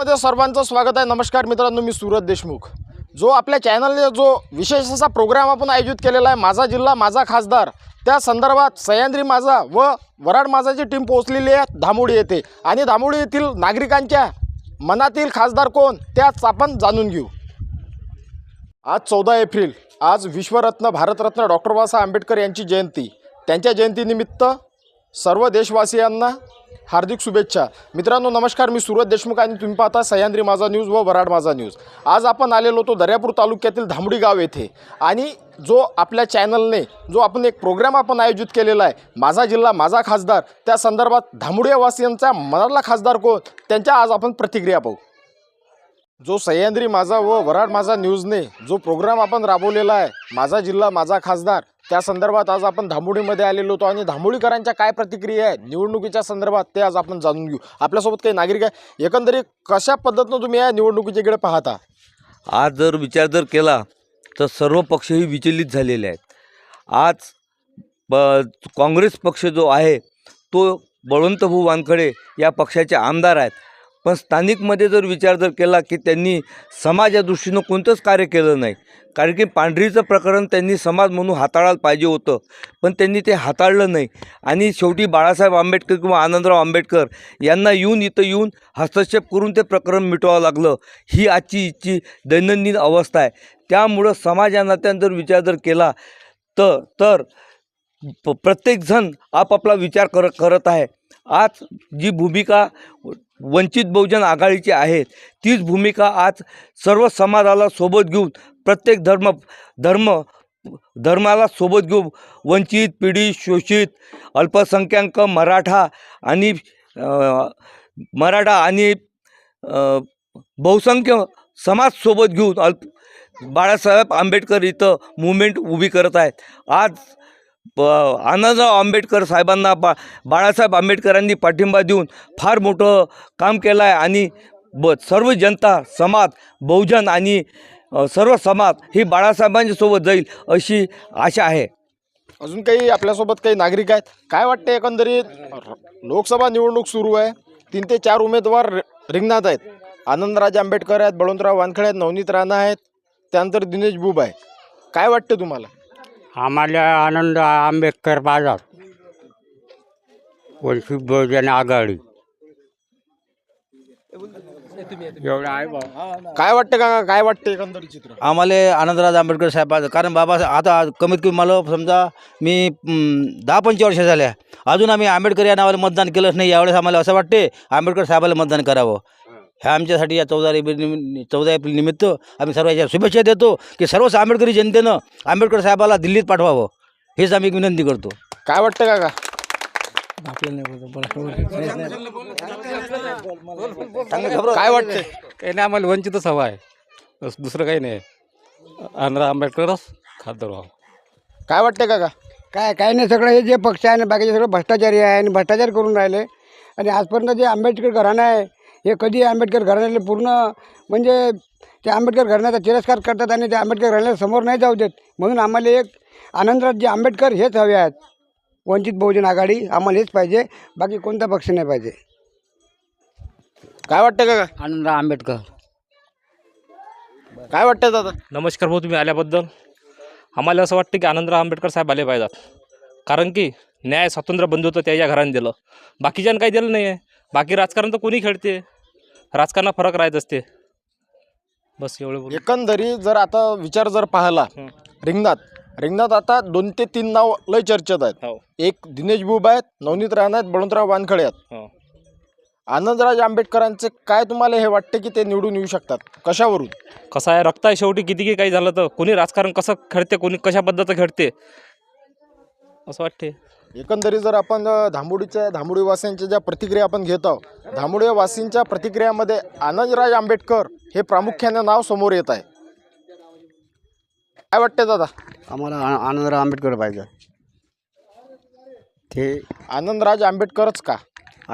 मध्ये सर्वांचं स्वागत आहे. नमस्कार मित्रांनो मी सूरज देशमुख. जो आपल्या चॅनलने जो विशेष असा प्रोग्राम आपण आयोजित केलेला आहे माझा जिल्हा माझा खासदार त्या संदर्भात सह्याद्री माझा व वराड माझाची टीम पोहोचलेली आहे धामोडी येथे. आणि धामोडी येथील नागरिकांच्या मनातील खासदार कोण त्याच आपण जाणून घेऊ. आज चौदा एप्रिल आज विश्वरत्न भारतरत्न डॉक्टर बाबासाहेब आंबेडकर यांची जयंती. त्यांच्या जयंतीनिमित्त सर्व देशवासियांना हार्दिक शुभेच्छा. मित्रांनो नमस्कार मी सुरत देशमुख आणि तुम्ही पाहता सह्याद्री माझा न्यूज व वराड माझा न्यूज. आज आपण आलेलो होतो दर्यापूर तालुक्यातील धामडी गाव येथे. आणि जो आपल्या चॅनलने जो आपण एक प्रोग्राम आपण आयोजित केलेला आहे माझा जिल्हा माझा खासदार त्या संदर्भात धामडियावासियांचा मनातला खासदार कोण? त्यांच्या आज आपण प्रतिक्रिया पाहू. जो सह्याद्री माझा व वराड माझा न्यूजने जो प्रोग्राम आपण राबवलेला आहे माझा जिल्हा माझा खासदार त्या संदर्भात आज आपण धामोडीमध्ये आलेलो होतो आणि धामोडीकरांच्या काय प्रतिक्रिया आहे निवडणुकीच्या संदर्भात ते आज आपण जाणून घेऊ. आपल्यासोबत काही नागरिक आहे एकंदरीत कशा पद्धतीनं तुम्ही या निवडणुकीच्याकडे पाहता? आज जर विचार जर केला तर सर्व पक्षही विचलित झालेले आहेत. आज ब काँग्रेस पक्ष जो आहे तो बळवंतभाऊ वानखडे या पक्षाचे आमदार आहेत. पण स्थानिकमध्ये जर विचार जर केला की त्यांनी समाजा दृष्टीनं कोणतंच कार्य केलं नाही कारण की पांढरीचं प्रकरण त्यांनी समाज म्हणून हाताळायला पाहिजे होतं पण त्यांनी ते हाताळलं नाही. आणि शेवटी बाळासाहेब आंबेडकर किंवा आनंदराव आंबेडकर यांना येऊन इथं येऊन हस्तक्षेप करून ते प्रकरण मिटवावं लागलं. ही आजची इथची दैनंदिन अवस्था आहे. त्यामुळं समाज जर विचार जर केला तर तर प प्रत्येकजण आपापला विचार कर करत आहे. आज जी भूमिका वंचित बहुजन आघाडीची आहे तीच भूमिका आज सर्व समाजाला सोबत घेऊन प्रत्येक धर्म धर्म धर्माला सोबत घेऊन वंचित पीडित शोषित अल्पसंख्याक मराठा आणि मराठा आणि बहुसंख्य समाज सोबत घेऊन अल्प बाळासाहेब आंबेडकर इथं मुवमेंट उभी करत आहेत. आज प आनंदराव आंबेडकर साहेबांना बा बाळासाहेब आंबेडकरांनी पाठिंबा देऊन फार मोठं काम केलं आहे आणि ब सर्व जनता समाज बहुजन आणि सर्व समाज ही बाळासाहेबांच्या सोबत जाईल अशी आशा आहे. अजून काही आपल्यासोबत काही नागरिक आहेत? काय वाटते एकंदरीत? लोकसभा निवडणूक सुरू आहे. तीन ते चार उमेदवार रिंगणात आहेत. आनंदराज आंबेडकर आहेत बळवंतराव वानखडे आहेत नवनीत राणा आहेत त्यानंतर दिनेश बुब आहे काय वाटते तुम्हाला? आम्हाला आनंद आंबेडकर बाजार वंचित बहुजन आघाडी. एवढं आहे बा काय वाटते का काय वाटते एकंदरीत चित्र? आम्हाला आनंदराज आंबेडकर साहेब कारण बाबा आता कमीत कमी मला समजा मी दहा पंचवीस वर्ष झाल्या. अजून आम्ही आंबेडकर या नावाला मतदान केलंच नाही. यावेळेस आम्हाला असं वाटते आंबेडकर साहेबाला मतदान करावं. ह्या आमच्यासाठी या चौदा एप्रिल निमि चौदा एप्रिल निमित्त आम्ही सर्व याच्या शुभेच्छा देतो की सर्वच आंबेडकरी जनतेनं आंबेडकर साहेबाला दिल्लीत पाठवावं. हेच आम्ही विनंती करतो. काय वाटते का काय वाटते काही नाही आम्हाला वंचितच हवा आहे. बस दुसरं काही नाही. आंध्रा आंबेडकरच खासदार व्हावं. काय वाटते का काय काय नाही सगळं हे जे पक्ष आहे ना बाकीचे सगळं भ्रष्टाचारी आहे आणि भ्रष्टाचार करून राहिले. आणि आजपर्यंत जे आंबेडकर घराणं आहे हे कधी आंबेडकर घराण्याला पूर्ण म्हणजे ते आंबेडकर घराण्याचा तिरस्कार करतात आणि ते आंबेडकर घराण्याला समोर नाही जाऊ देत. म्हणून आम्हाला एक आनंदराज जे आंबेडकर हेच हवे आहेत. वंचित बहुजन आघाडी आम्हाला हेच पाहिजे. बाकी कोणता पक्ष नाही पाहिजे. काय वाटते का आनंद आंबेडकर. काय वाटते दादा? नमस्कार भाऊ तुम्ही आल्याबद्दल. आम्हाला असं वाटतं की आनंदराव आंबेडकर साहेब आले पाहिजेत. कारण की न्याय स्वातंत्र्य बंधुत्व त्याच्या घराने दिलं. बाकीच्यानं काही दिलं नाही आहे बाकी राजकारण तर कोणी खेळते? राजकारणात फरक राहत असते. बस एवढं बोलू. एकंदरीत जर आता विचार जर पाहिला हं. रिंगणात रिंगणात आता दोन ते तीन नाव लय चर्चेत आहेत. हो. एक दिनेश बुब आहेत नवनीत राणा आहेत बळवंतराव वानखडे आहेत. हो. आनंदराज आंबेडकरांचे काय तुम्हाला हे वाटते की ते निवडून येऊ शकतात? कशावरून? कसं आहे? रक्त आहे शेवटी किती की काही झालं तर कोणी राजकारण कसं खेळते कोणी कशा पद्धतीचं खेळते असं वाटते. एकंदरीत जर आपण धामोडीच्या धामोडी वासियांच्या ज्या प्रतिक्रिया आपण घेत आहोत धामोडी वासींच्या प्रतिक्रियामध्ये आनंदराज आंबेडकर हे प्रामुख्याने नाव समोर येत आहे. काय वाटते दादा? आम्हाला आ- आनंदराव आंबेडकर पाहिजे. ते आनंदराज आंबेडकरच का?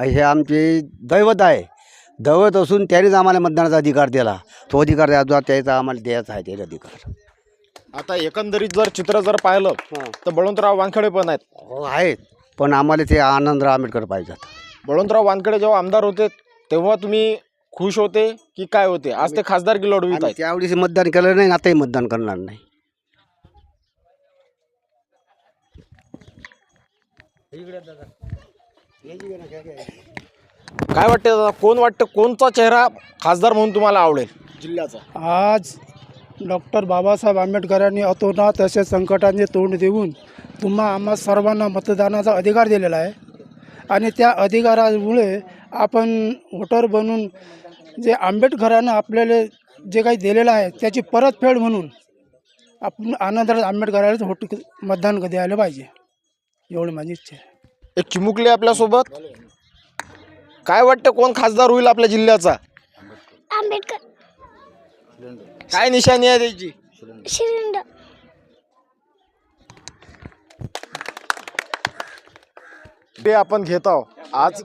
हे आमचे दैवत आहे. दैवत असून त्यानेच आम्हाला मतदानाचा अधिकार दिला. तो अधिकार द्या त्याचा आम्हाला द्यायचा आहे त्याचा अधिकार. आता एकंदरीत जर चित्र जर पाहिलं तर बळवंतराव वानखडे पण आहेत. हो आहेत. पण आम्हाला ते आनंदराव आंबेडकर पाहिजेत बळवंतराव वानखडे जेव्हा आमदार होते तेव्हा तुम्ही खुश होते की काय होते? आज ते खासदार की लढवित आहेत. त्यावेळेस मतदान केलं नाही आताही मतदान करणार नाही. काय वाटते दादा? कोण वाटतं कोणचा चेहरा खासदार म्हणून तुम्हाला आवडेल? जिल्ह्याचा. आज डॉक्टर बाबासाहेब आंबेडकरांनी अतोनात असे संकटांचे तोंड देऊन तुम्हा आम्हा सर्वांना मतदानाचा अधिकार दिलेला आहे. आणि त्या अधिकारामुळे आपण वोटर बनून जे आंबेडकरांना आपल्याला जे काही दिलेलं आहे त्याची परतफेड म्हणून आपण आनंदराज आंबेडकरांनाच वोट मतदान द्यायला पाहिजे? एवढी माझी इच्छा आहे. एक चिमुकली आपल्यासोबत. काय वाटतं कोण खासदार होईल आपल्या जिल्ह्याचा? आंबेडकर. काय निशाणी आहे त्याची? शिरिंड ते आपण घेत आहोत. आज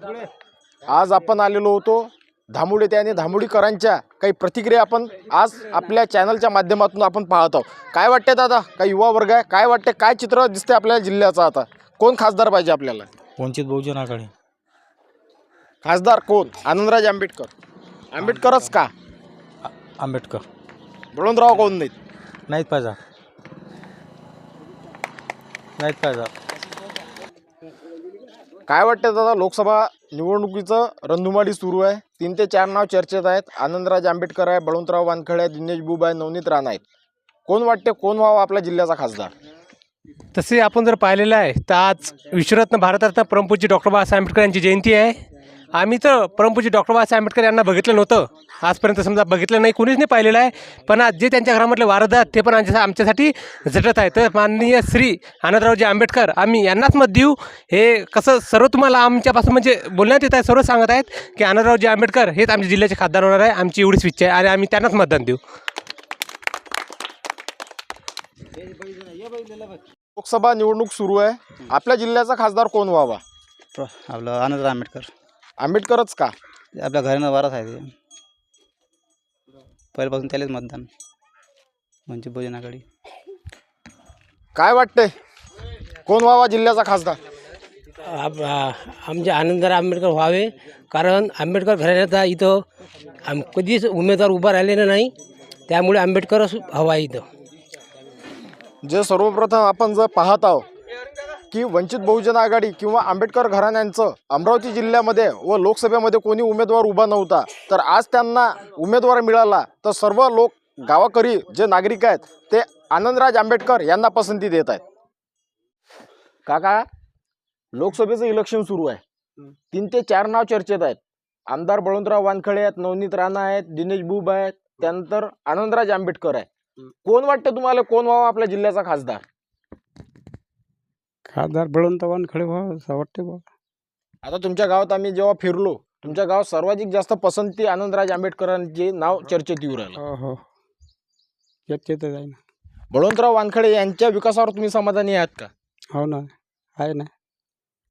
आज आपण आलेलो होतो धामुड येथे आणि धामुडीकरांच्या काही प्रतिक्रिया आपण आज आपल्या चॅनलच्या माध्यमातून आपण पाहत आहोत. काय वाटते दादा? काही युवा वर्ग आहे? काय वाटते काय चित्र दिसते आपल्या जिल्ह्याचं आता? कोण खासदार पाहिजे आपल्याला? वंचित बहुजन आघाडी. खासदार कोण? आनंदराज आंबेडकर. आंबेडकरच का? आंबेडकर. बळवंतराव कोण नाहीत. नाहीत पाहिजे. नाहीत पाहिजे. काय वाटतं दादा लोकसभा निवडणुकीचं रणधुमाडी सुरू आहे. तीन ते चार नाव चर्चेत आहेत. आनंदराज आंबेडकर आहे बळवंतराव वानखडे आहे दिनेश बुब आहे नवनीत राणा आहेत. कोण वाटते कोण व्हावा आपल्या जिल्ह्याचा खासदार? तसे आपण जर पाहिलेलं आहे तर आज विश्वरत्न भारतरत्न परमपूज्य डॉक्टर बाबासाहेब आंबेडकर यांची जयंती आहे. आम्ही तर परमपूज्य डॉक्टर बाबासाहेब आंबेडकर यांना बघितलं नव्हतं. आजपर्यंत समजा बघितलं नाही कोणीच नाही पाहिलेलं आहे. पण आज जे त्यांच्या घरामधले वारद आहेत ते पण आमच्या आमच्यासाठी झटत आहे तर माननीय श्री आनंदरावजी आंबेडकर आम्ही यांनाच मत देऊ. हे कसं सर्व तुम्हाला आमच्यापासून म्हणजे बोलण्यात येत आहे सर्व सांगत आहेत की आनंदरावजी आंबेडकर हेच आमच्या जिल्ह्याचे खासदार होणार आहे. आमची एवढीच इच्छा आहे आणि आम्ही त्यांनाच मतदान देऊ. लोकसभा निवडणूक सुरू आहे. आपल्या जिल्ह्याचा खासदार कोण व्हावा? आपलं आनंद आंबेडकर. आंबेडकरच का? ते आपल्या घरानं वारस आहे ते. पहिल्यापासून त्यालाच मतदान. वंचित बहुजन आघाडी. काय वाटते कोण व्हावा जिल्ह्याचा खासदार? आप- आ- आमचे आनंदराव आंबेडकर व्हावे. कारण आंबेडकर घराण्याचा इथं आम कधीच उमेदवार उभा राहिलेला नाही. त्यामुळे आंबेडकरच हवा आहे इथं. जे सर्वप्रथम आपण जर पाहत आहोत की वंचित बहुजन आघाडी किंवा आंबेडकर घराण्यांचं अमरावती जिल्ह्यामध्ये व लोकसभेमध्ये कोणी उमेदवार उभा नव्हता तर आज त्यांना उमेदवार मिळाला तर सर्व लोक गावाकरी जे नागरिक आहेत ते आनंदराज आंबेडकर यांना पसंती देत आहेत. काका लोकसभेचं इलेक्शन सुरू आहे. तीन ते चार नाव चर्चेत आहेत. आमदार बळवंतराव वानखडे आहेत नवनीत राणा आहेत दिनेश बुब आहेत त्यानंतर आनंदराज आंबेडकर आहे कोण वाटतं तुम्हाला कोण व्हावा आपल्या जिल्ह्याचा खासदार? खासदार बळवंत वानखडे व्हा असं वाटते बा आता तुमच्या गावात आम्ही जेव्हा फिरलो तुमच्या गावात सर्वाधिक जास्त पसंती आनंदराज आंबेडकरांचे नाव चर्चेत येऊ राहिलं. हो हो. आहे ना. बळवंतराव वानखडे यांच्या विकासावर तुम्ही समाधानी आहात का? हो ना आहे ना.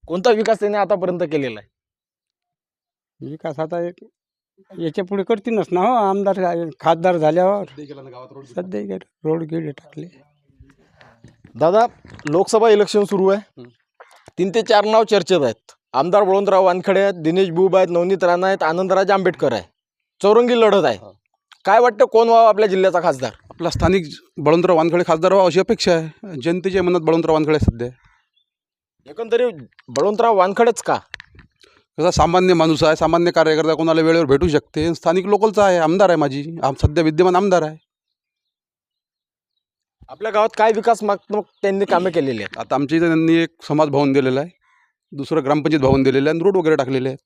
कोणता विकास त्यांनी आतापर्यंत केलेला आहे? विकास आता एक याच्यापुढे करतीलच ना हो आमदार खासदार झाल्यावर. सध्या इकडे रोड गिड टाकले. दादा लोकसभा इलेक्शन सुरू आहे. तीन ते चार नाव चर्चेत आहेत. आमदार बळवंतराव वानखडे आहेत दिनेश बुब आहेत नवनीत राणा आहेत आनंदराज आंबेडकर आहे. चौरंगी लढत आहे. काय वाटतं कोण व्हावा आपल्या जिल्ह्याचा खासदार? आपला स्थानिक बळवंतराव वानखडे खासदार व्हावा अशी अपेक्षा आहे. जनतेच्या मनात बळवंतराव वानखडे सध्या. एकंदरीत बळवंतराव वानखडेच का? कसा सामान्य माणूस आहे सामान्य कार्यकर्ता कोणाला वेळेवर भेटू शकते? स्थानिक लोकलचा आहे आमदार आहे माझी. आम सध्या विद्यमान आमदार आहे. आपल्या गावात काय विकासात्मक त्यांनी कामे केलेली आहेत? आता आमच्या इथे त्यांनी एक समाज भवन दिलेलं आहे दुसरं ग्रामपंचायत भवन दिलेलं आहे आणि रोड वगैरे टाकलेले आहेत.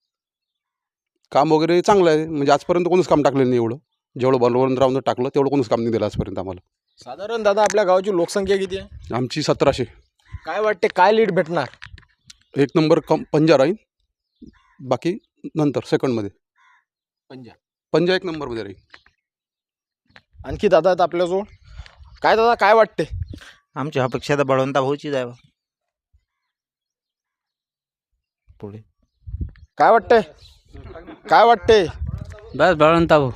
काम वगैरे चांगलं आहे म्हणजे आजपर्यंत कोणीच काम टाकलेलं नाही एवढं. जेवढं बळवंतरावनं टाकलं तेवढं कोणीच काम नाही दिलं आजपर्यंत आम्हाला. साधारण दादा आपल्या गावाची लोकसंख्या किती आहे? आमची सतराशे. काय वाटते काय लीड भेटणार? एक नंबर कम पंजा राहील बाकी नंतर सेकंडमध्ये पंजा. पंजा एक नंबरमध्ये राहील आणखी दादा आहेत आपल्याजवळ? काय दादा काय वाटते? आमची अपेक्षा तर बळवंता भाऊचीच आहे बा. पुढे. काय वाटते काय वाटते बस बळवंता भाऊ.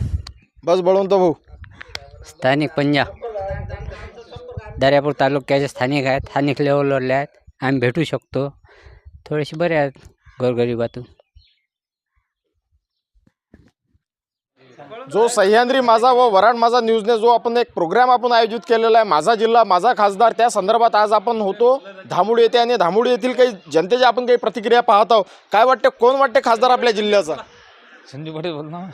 बस बळवंत भाऊ. स्थानिक पंजा. दर्यापूर तालुक्याचे स्थानिक आहेत स्थानिक लेवलवरले आहेत. आम्ही भेटू शकतो. थोडेसे बरे आहेत गोरगरिबातून. जो सह्याद्री माझा व वराड माझा न्यूजने जो आपण एक प्रोग्राम आपण आयोजित केलेला आहे माझा जिल्हा माझा खासदार त्या संदर्भात आज आपण होतो. धामुडी येथे आणि धामुडी येथील काही जनतेच्या आपण काही प्रतिक्रिया पाहत आहोत. काय वाटते कोण वाटते खासदार आपल्या जिल्ह्याचा? संजू पटेल बोल ना.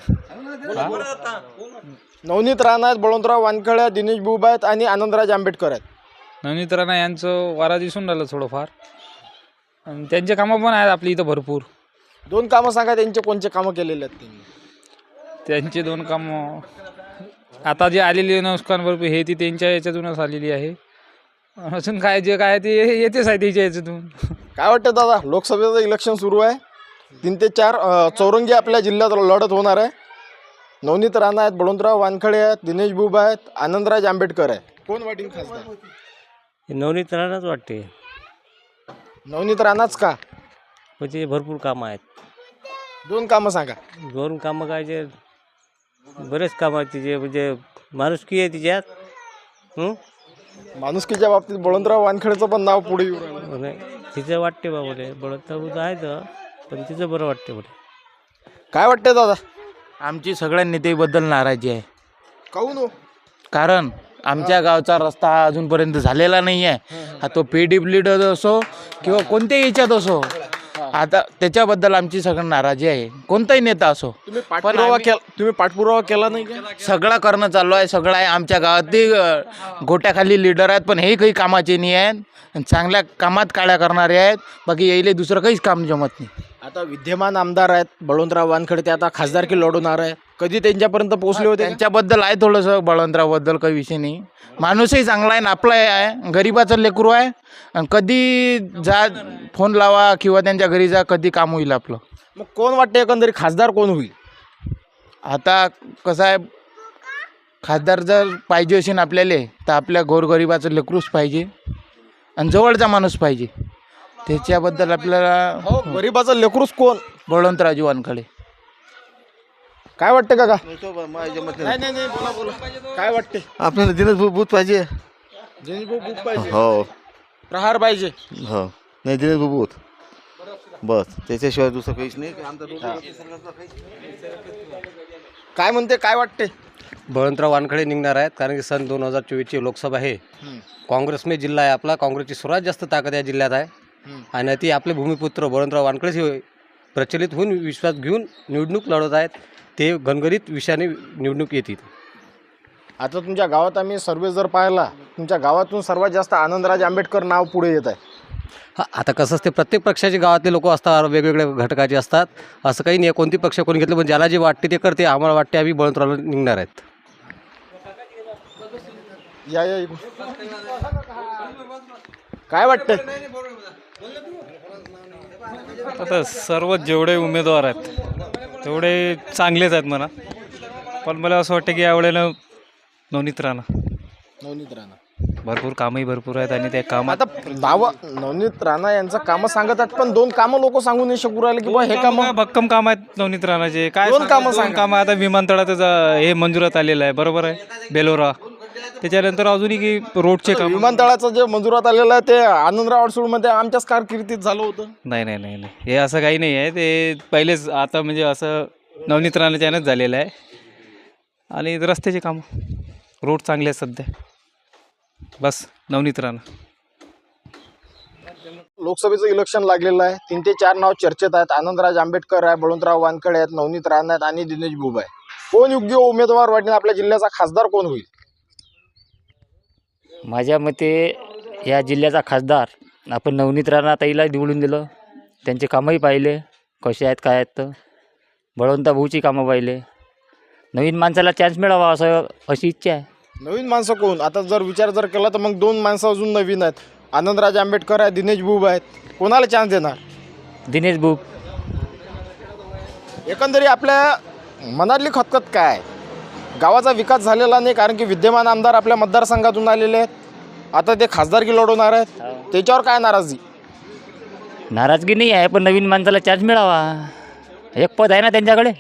नवनीत राणा आहेत बळवंतराव वानखळे आहेत दिनेश बुबा आहेत आणि आनंदराज आंबेडकर आहेत. नवनीत राणा यांचं वारा दिसून राहिलं थोडंफार. आणि त्यांचे कामं पण आहेत आपली इथं भरपूर. दोन कामं सांगा त्यांचे कोणचे कामं केलेले आहेत त्यांनी? त्यांचे दोन कामं. आता जे आलेली नुकसान भरपूर हे ती त्यांच्या याच्यातूनच आलेली आहे. अजून काय जे काय ते येतेच आहे त्याच्या याच्यातून. काय वाटतं दादा लोकसभेचं इलेक्शन सुरू आहे. तीन ते चार अ, चौरंगी आपल्या जिल्ह्यात लढत होणार आहे. नवनीत राणा आहेत बळवंतराव वानखडे आहेत दिनेश बुबा आहेत आनंदराज आंबेडकर आहे कोण वाटेल खासदार? नवनीत राहणारच वाटते. नवनीत राणाच का? म्हणजे भरपूर कामं आहेत. दोन कामं सांगा. दोन कामं काय जे बरेच कामं आहेत तिचे म्हणजे माणुसकी आहे तिच्यात. हं? माणुसकीच्या बाबतीत बळवंतराव वानखडेचं पण नाव पुढे येऊ राहिलं. नाही तिचं वाटते बा बोले. आहे तर पण तिचं बरं वाटते बोले. काय वाटतंय दादा? आमची सगळ्या नेतेबद्दल नाराजी आहे. काहून हो? कारण आमच्या गावचा रस्ता हा अजूनपर्यंत झालेला नाही आहे हा तो पी डब्ल्यू असो किंवा कोणत्याही याच्यात असो आता त्याच्याबद्दल आमची सगळं नाराजी आहे. कोणताही नेता असो. तुम्ही पाठपुरावा केला तुम्ही पाठपुरावा केला नाही का? सगळं करणं चालू आहे सगळं आहे. आमच्या गावातही अ, गोट्याखाली लीडर आहेत पण हे काही कामाचे नाही आहेत. आणि चांगल्या कामात काळ्या करणारे आहेत. बाकी यायले दुसरं काहीच काम जमत नाही. आता विद्यमान आमदार आहेत बळवंतराव वानखडे ते आता खासदारकी लढवणार आहे. कधी त्यांच्यापर्यंत पोहोचले होते? त्यांच्याबद्दल आहे थोडंसं बळवंतरावबद्दल काही विषय नाही. माणूसही चांगला आहे आपला आहे. गरीबाचं लेकरू आहे. आणि कधी जा फोन लावा किंवा त्यांच्या घरी जा कधी काम होईल आपलं. मग कोण वाटते एकंदरीत खासदार कोण होईल? आता कसं आहे खासदार जर पाहिजे असेल आपल्याला तर आपल्या गोरगरिबाचं लेकरूच पाहिजे. आणि जवळचा माणूस पाहिजे. त्याच्याबद्दल आपल्याला हो गरीबाचं लेकरूच कोण? बळवंतराजू वानखडे. काय वाटतं काका? माझ्या मते. नाही नाही नाही बोला बोला. काय वाटते आपल्याला दिनेश भाऊ बूथ पाहिजे. भाऊ बुक पाहिजे. हो. प्रहार पाहिजे. हो. नाही दिनेश भाऊ बूथ बस त्याच्याशिवाय दुसरं काहीच नाही. आमचा काय म्हणते काय वाटते बळवंतराव वानखडे निघणार आहेत कारण की सन दोन हजार चोवीसची लोकसभा आहे. काँग्रेसमे जिल्हा आहे आपला. काँग्रेसची सर्वात जास्त ताकद या जिल्ह्यात आहे. आणि ती आपले भूमिपुत्र बळवंतराव वानखडेच हे प्रचलित होऊन विश्वास घेऊन निवडणूक लढवत आहेत. ते घनगरीत विषयाने निवडणूक येतील. आता तुमच्या गावात आम्ही सर्वे जर पाहिला तुमच्या गावातून सर्वात जास्त आनंदराज आंबेडकर नाव पुढे येत आहे. हा आता कसं असते प्रत्येक पक्षाचे गावातले लोक असतात वेगवेगळ्या घटकाचे असतात. असं काही नाही कोणती पक्ष कोणी घेतलं पण ज्याला जे वाटते ते करते आम्हाला वाटते आम्ही बळवंतरावला निघणार आहेत. या या इकडून. काय वाटतंय? आता सर्व जेवढे उमेदवार आहेत तेवढे चांगलेच आहेत म्हणा. पण मला असं वाटतं की यावेळेला नवनीत राणा. नवनीत राणा. भरपूर कामही भरपूर आहेत आणि त्या कामात आता नाव नवनीत राणा यांचं कामं सांगत आहेत पण दोन कामं लोक सांगू नाही शकू राहिले की बा हे काम भक्कम काम आहेत नवनीत राणाचे. काय दोन? कामं सांगा. कामं आता विमानतळाचं जा- हे मंजुरात आलेलं आहे बरोबर आहे? बेलोरा. त्याच्यानंतर अजूनही की रोडचे काम विमानतळाचं जे मंजुरात आलेलं आहे ते आनंदराव अडसूळमध्ये आमच्याच कारकिर्दीत झालं होतं. नाही नाही नाही नाही. हे असं काही नाही आहे. ते पहिलेच आता म्हणजे असं नवनीत राणाच्यानंच झालेलं आहे. आणि रस्त्याचे काम. रोड चांगले आहेत सध्या. बस नवनीत राणा लोकसभेचं इलेक्शन लागलेलं आहे. तीन ते चार नाव चर्चेत आहेत. आनंदराज आंबेडकर आहे बळवंतराव वानखडे आहेत नवनीत राणा आहेत आणि दिनेश बुब आहे कोण योग्य उमेदवार वाटेल आपल्या जिल्ह्याचा खासदार कोण होईल? माझ्या मते या जिल्ह्याचा खासदार आपण नवनीत राणा ताईला निवडून दिलं. त्यांचे कामही पाहिले. कसे आहेत काय आहेत तर. बळवंता भाऊची कामं पाहिले. नवीन माणसाला चान्स मिळावा असं अशी इच्छा आहे. नवीन माणसं कोण? आता जर विचार जर केला तर मग दोन माणसं अजून नवीन आहेत. आनंदराज आंबेडकर आहे दिनेश बुब आहेत. कोणाला चान्स देणार? दिनेश बुक एकंदरीत आपल्या मनातली खतखत काय आहे? गावाचा विकास झालेला नाही कारण की विद्यमान आमदार आपल्या मतदारसंघातून आलेले आहेत. आता ते खासदारकी लढवणार आहेत. त्याच्यावर काय नाराजी? नाराजगी नाही आहे पण नवीन माणसाला चान्स मिळावा. एक पद आहे ना त्यांच्याकडे?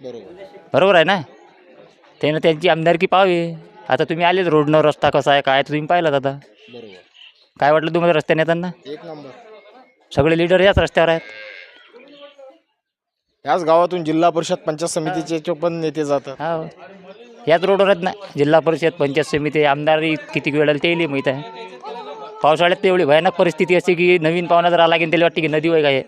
बरोबर बरोबर आहे ना? त्यानं त्यांची आमदारकी पाहावी. आता तुम्ही आलेच रोडनं रस्ता कसा आहे काय तुम्ही पाहिलात आता. बरोबर. काय वाटलं तुम्हाला रस्त्याने येताना? एक नंबर. सगळे लीडर याच रस्त्यावर आहेत. याच गावातून जिल्हा परिषद पंचायत समितीचे पण नेते जातात. हो. याच रोडवर आहेत ना जिल्हा परिषद पंचायत समिती आमदारही किती वेळ आले तेही माहीत आहे? पावसाळ्यात तर एवढी भयानक परिस्थिती असते की नवीन पाहुणा जर आला की त्याला वाटते की नदी वय काय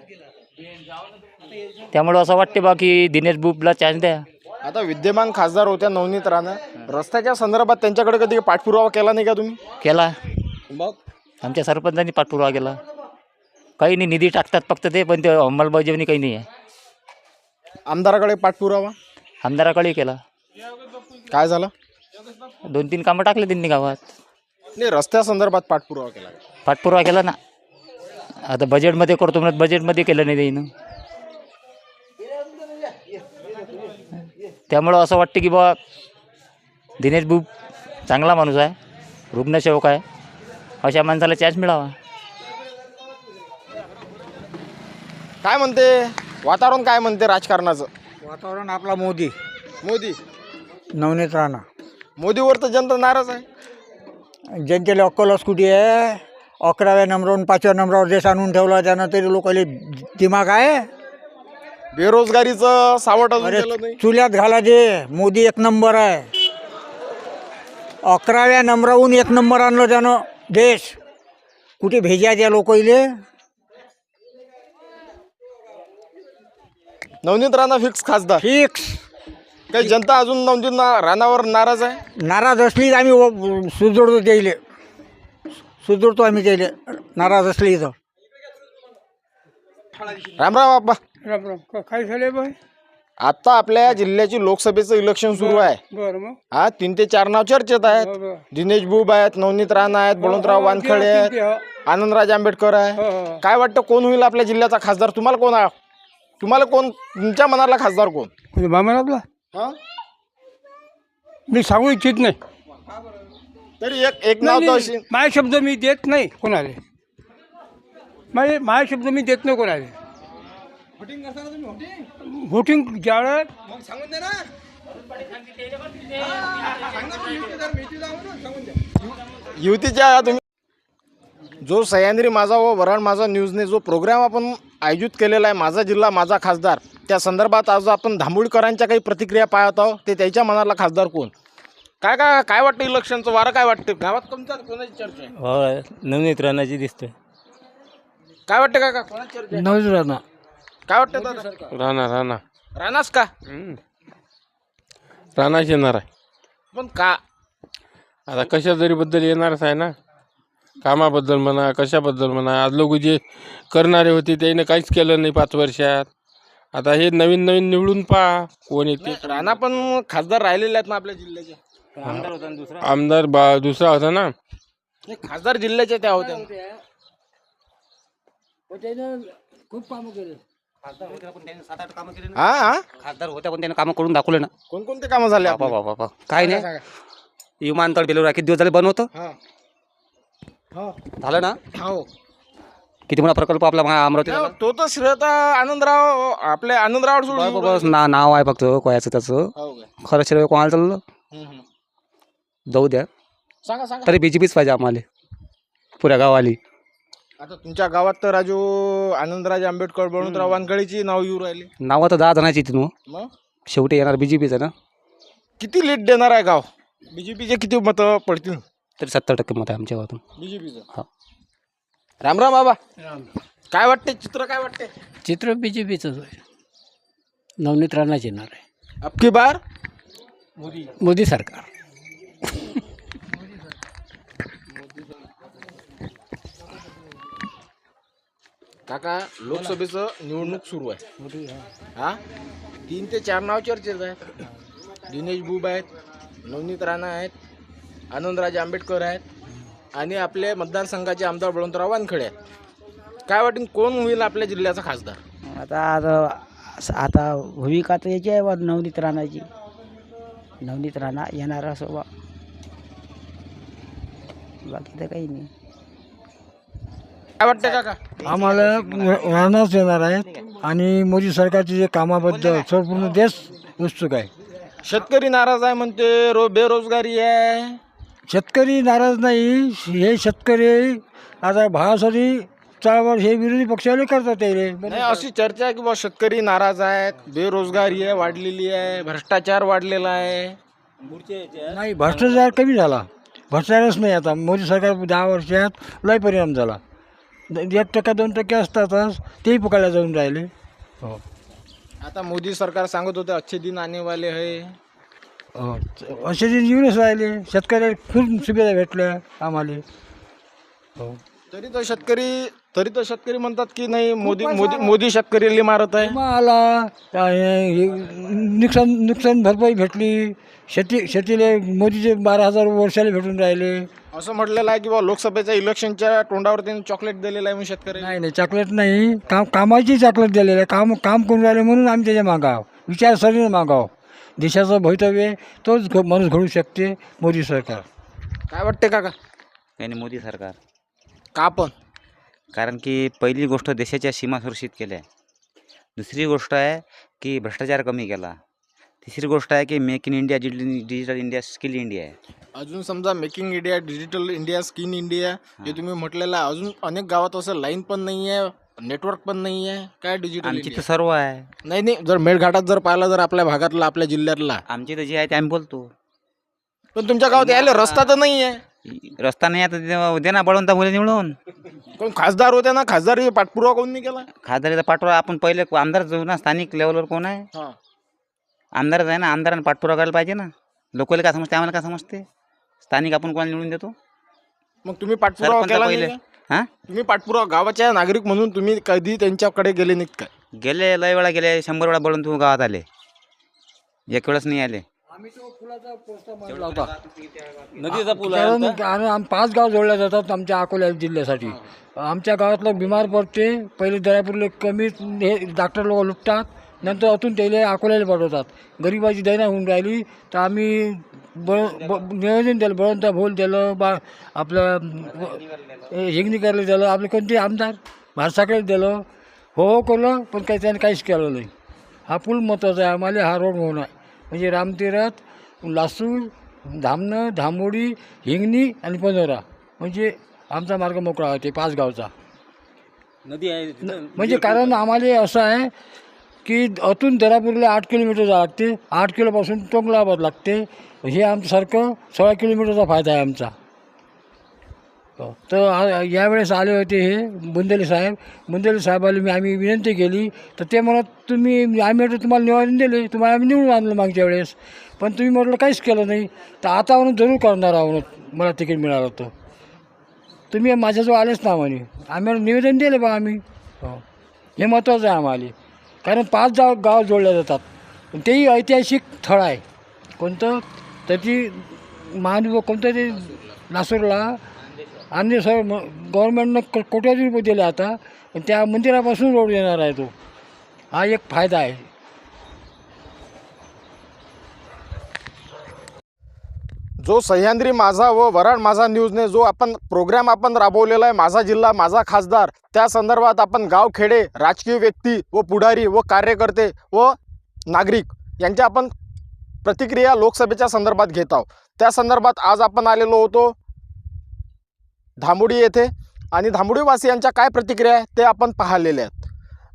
त्यामुळं असं वाटते बा की दिनेश बुबला चान्स द्या. आता विद्यमान खासदार होत्या नवनीत राणा. रस्त्याच्या संदर्भात त्यांच्याकडे कधी पाठपुरावा केला नाही का तुम्ही? केला. मग? आमच्या सरपंचांनी पाठपुरावा केला. काही नाही निधी टाकतात फक्त ते पण ते अंमलबजावणी काही नाही आहे. आमदाराकडे पाठपुरावा? आमदाराकडे केला. काय झालं? दोन तीन कामं टाकले त्यांनी गावात. नाही रस्त्या संदर्भात पाठपुरावा केला पाठपुरावा केला ना. आता बजेटमध्ये करतो म्हणत बजेटमध्ये केलं नाही त्यानं. त्यामुळं असं वाटतं की बा दिनेश बुब चांगला माणूस आहे रुग्णसेवक आहे. अशा माणसाला चान्स मिळावा. काय म्हणते? वातावरण काय म्हणते राजकारणाचं? वातावरण आपला मोदी. मोदी? नवनीत राणा. मोदीवर तर जनता नाराज आहे. जनतेला अक्कल स्कूटी आहे अकराव्या नंबरवरून पाचव्या नंबरावर देश आणून ठेवला त्यानं तरी लोकांना दिमाग आहे. बेरोजगारीचं सावट अजून अरे नाही. चुल्यात घाला दे मोदी एक नंबर आहे. अकराव्या नंबराहून एक नंबर आणलं त्यानं देश. कुठे भेजा त्या लोकांले नवनीत राणा फिक्स खासदार. फिक्स काही जनता अजून नवनीत ना- राणावर नाराज आहे? नाराज असली तर आम्ही व- सुधरतो त्याले सुधरतो आम्ही त्याले नाराज असली तर राम राम बाप्पा. राम राम काय झाले बाय आता आपल्या जिल्ह्याची लोकसभेचं इलेक्शन सुरू आहे. बरं मग. हा तीन ते चार नाव चर्चेत आहेत. दिनेश बुब आहेत नवनीत राणा आहेत बळवंतराव वानखडे आहेत आनंदराज आंबेडकर आहे. काय वाटतं कोण होईल आपल्या जिल्ह्याचा खासदार? तुम्हाला कोण आहे तुम्हाला कोण तुमच्या मनाला खासदार कोण? म्हणजे हा? मी सांगू इच्छित नाही. तरी एक एक नाव तर अशी माझे शब्द मी देत नाही कोणाले. माझे माझे शब्द मी देत नाही कोणाले. व्होटिंग ज्यावेळेस युतीच्या तुम्ही जो सह्याद्री माझा व वराड माझा न्यूजने जो प्रोग्राम आपण आयोजित केलेला आहे माझा जिल्हा माझा खासदार त्या संदर्भात आज आपण धांबुळकरांच्या काही प्रतिक्रिया पाहत आहोत ते त्याच्या मनाला खासदार कोण? काय काय काय वाटतं इलेक्शनचं? वारं काय वाटतं? गावात तुमच्या कोणाची चर्चा आहे? हो नवनीत राणाची दिसतोय. काय वाटतं का का कोणाची चर्चा आहे? नवनीत राणा. काय वाटतं दादा? राणा राणा. राणाच का? राणाच येणार आहे. पण का? आता कशा तरी बद्दल येणारच आहे ना कामाबद्दल म्हणा कशाबद्दल म्हणा आज लोक जे करणारे होते त्याने काहीच केलं नाही पाच वर्षात. आता हे नवीन नवीन निवडून पहा कोण येते राणा पण खासदार राहिलेले आहेत ना आपल्या जिल्ह्याचे. आमदार बा दुसरा होता ना? नाही, खासदार जिल्ह्याच्या त्या होत्या. हा. हा खासदार होत्या पण त्याने कामं करून दाखवले ना. कोणकोणते कामं झाले बाबा? बाबा काय नाही. विमानतळ बेलूर किती दिवस झाले बंद होतं. हा. हो. झालं ना? हो. किती मोठा प्रकल्प आपला अमरावतीला? नाही, तो तर श्रेयता आनंदराव आपले आनंदराव बस सोडून बस ना नाव आहे फक्त कोयाचं त्याचं. हो काय? खरं श्रेय कोणाला चाललं? हम्म, हम्म. जाऊ द्या. सांगा सांगा. तरी बी जे पीच पाहिजे आम्हाला. पुऱ्या गावाली आता तुमच्या गावात तर राजू आनंदराज आंबेडकर बळवंतराव वानखडेची नाव येऊ राहिली. नावं तर दहा जणांची तिथून मग? शेवटी येणार बी जे पीचं ना? किती लीड देणार आहे गाव? बीजेपीचे किती मतं पडतील? तरी सत्तर टक्के मत आहे आमच्या गावातून. बीजेपीचं हा. राम राम. बाबा काय वाटते चित्र काय वाटते चित्र बी जे पीचंच आहे. नवनीत राणाच येणार आहे. अबकी बार. मोदी. सरकार. काका लोकसभेचं निवडणूक सुरू आहे. हा? तीन ते चार नाव चर्चेत आहेत. दिनेश बुब आहेत नवनीत राणा आहेत आनंदराज आंबेडकर आहेत आणि आपले मतदारसंघाचे आमदार बळवंतराव वानखडे आहेत. काय वाटेल कोण होईल आपल्या जिल्ह्याचा खासदार? आता आता आता भूमिका तर याची आहे बा नवनीत राणाची. नवनीत राणा येणार असं बा. बाकी तर काही नाही. काय वाटते काका? आम्हाला राहणारच येणार आहेत आणि मोदी सरकारचे जे कामाबद्दल संपूर्ण देश उत्सुक आहे. शेतकरी नाराज आहे म्हणते रो बेरोजगारी आहे. शेतकरी नाराज नाही हे शेतकरी आता भावासाठी चळवळ हे विरोधी पक्षाला करतात ते. नाही अशी चर्चा आहे की बा शेतकरी नाराज आहेत बेरोजगारी आहे वाढलेली आहे भ्रष्टाचार वाढलेला आहे. नाही भ्रष्टाचार कमी झाला. भ्रष्टाचारच नाही आता. मोदी सरकार दहा वर्षात लय परिणाम झाला. एक टक्का दोन टक्के असतातच तेही पुकायला जाऊन राहिले. हो आता मोदी सरकार सांगत होते अच्छे दिन आने वाले है हो. असे जे येऊनच राहिले शेतकऱ्याला खूप सुविधा भेटल्या आम्हाला. हो. तरी तर शेतकरी तरी तर शेतकरी म्हणतात की नाही मोदी मोदी मोदी शेतकऱ्याला मारत आहे. आला नुकसान नुकसान भरपाई भेटली. शेती शेतीला मोदीचे बारा हजार वर्षाला भेटून राहिले. असं म्हटलेलं आहे की बा लोकसभेच्या इलेक्शनच्या तोंडावर त्यांनी चॉकलेट दिलेलं आहे म्हणून शेतकरी. नाही नाही चॉकलेट नाही. काम कामाची चॉकलेट दिलेलं आहे. काम काम करून राहिले म्हणून आम्ही त्याच्या मागाव विचारसरणीने मागाव देशाचं भवितव्य तोच घ- माणूस घडू शकते मोदी सरकार. काय वाटते काका? यांनी मोदी सरकार. का पण? कारण की पहिली गोष्ट देशाच्या सीमा सुरक्षित केल्या. दुसरी गोष्ट आहे की भ्रष्टाचार कमी केला. तिसरी गोष्ट आहे की make in India digital India skill India आहे. अजून समजा making India digital India skin India हे तुम्ही म्हटलेलं आहे. अजून अनेक गावात असं लाईन पण नाही आहे नेटवर्क पण नाही आहे काय डिजिटल आमची तर सर्व आहे. नाही नाही जर मेळघाटात जर पाहिलं जर आपल्या भागातला आपल्या जिल्ह्यातला. आमची तर जे आहे ते आम्ही बोलतो. पण तुमच्या गावात यायला रस्ता तर नाही आहे रस्ता नाही आता दे ना बळवंता मुले निवडून. कोण खासदार होते ना खासदार पाठपुरावा कोण नाही केला? खासदारीचा पाठपुरावा आपण पहिले आमदार जाऊ ना स्थानिक लेवलवर कोण आहे? हा. आमदारच आहे ना आमदारानं पाठपुरावा करायला पाहिजे ना. लोकांना काय समजते आम्हाला काय समजते? स्थानिक आपण कोणाला निवडून देतो? मग तुम्ही पाठपुरावा सरपंच केला नाही पहिले. का? हां? तुम्ही पाठपुरावा गावाच्या नागरिक म्हणून तुम्ही कधी त्यांच्याकडे गेले नाहीत काय? गेले लय वेळा गेले शंभर वेळा बळून तू गावात आले. एक वेळच नाही आले. नदीचा पूल कारण कारण आम पाच गाव जोडल्या जातात आमच्या अकोला जिल्ह्यासाठी. आमच्या गावातलं बिमार पडते पहिले दर्यापूरला कमी हे डॉक्टर लोक लुटतात नंतर अतून त्याला अकोल्याला पाठवतात. गरिबाची दैना होऊन राहिली तर आम्ही बळ ब नियोजन दिलं बळवंत भोल दिलं बा आपलं हिंगणीकरला दिलं आपले कोणते आमदार भारसाकडे दिलं हो हो केलं पण काही त्याने काहीच केलं नाही. हा पूल महत्त्वाचा आहे आम्हाला हा रोड होणं आहे. म्हणजे रामतीरथ लासूर धामणं धामोडी हिंगणी आणि पनोरा म्हणजे आमचा मार्ग मोकळा होते पाच गावचा. नदी आहे म्हणजे कारण आम्हाला असं आहे की अतून दरापूरला आठ किलोमीटर जावं लागते. आठ किलोपासून टोंगलाबाद लागते. हे आमच्यासारखं सोळा किलोमीटरचा फायदा आहे आमचा. हो. तर यावेळेस आले होते हे बुंदेले साहेब. बुंदेले साहेबाला मी आम्ही विनंती केली. तर ते म्हणत तुम्ही आम्ही म्हटलं तुम्हाला निवारण दिले. तुम्हाला आम्ही निवडून आणलं मागच्या वेळेस. पण तुम्ही म्हटलं काहीच केलं नाही. तर आता म्हणून जरूर करणार आहोत. मला तिकीट मिळालं होतं तुम्ही माझ्याजवळ आलेच ना म्हणे. आम्ही निवेदन दिले बा आम्ही. हो. हे महत्त्वाचं आहे आम्हाला. कारण पाच गाव गाव जोडल्या जातात. तेही ऐतिहासिक स्थळ आहे. कोणतं? त्याची महानुभाव कोणतं ते लासूरला आणि सर गव्हर्मेंटनं क कोट्यावधी रुपये दिले आता त्या मंदिरापासून रोड येणार आहे तो. हा एक फायदा आहे. जो सह्याद्री माझा व वराड माझा न्यूजने जो आपण प्रोग्राम आपण राबवलेला आहे माझा जिल्हा माझा खासदार त्या संदर्भात आपण गावखेडे राजकीय व्यक्ती व पुढारी व कार्यकर्ते व नागरिक यांच्या आपण प्रतिक्रिया लोकसभेच्या संदर्भात घेत आहोत. त्या संदर्भात आज आपण आलेलो होतो धामुडी येथे आणि धांबुडीवासियांच्या काय प्रतिक्रिया आहे ते आपण पाहिलेले आहेत.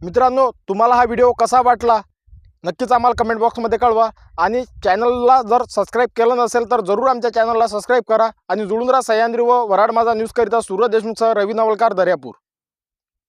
मित्रांनो तुम्हाला हा व्हिडिओ कसा वाटला? नक्कीच आम्हाला कमेंट बॉक्समध्ये कळवा. आणि चॅनलला जर सबस्क्राईब केलं नसेल तर जरूर आमच्या चॅनलला सबस्क्राईब करा. आणि जुळून राहा सह्याद्री व वराड माझा न्यूजकरिता सूरज देशमुखसह रवी नवलकार दर्यापूर.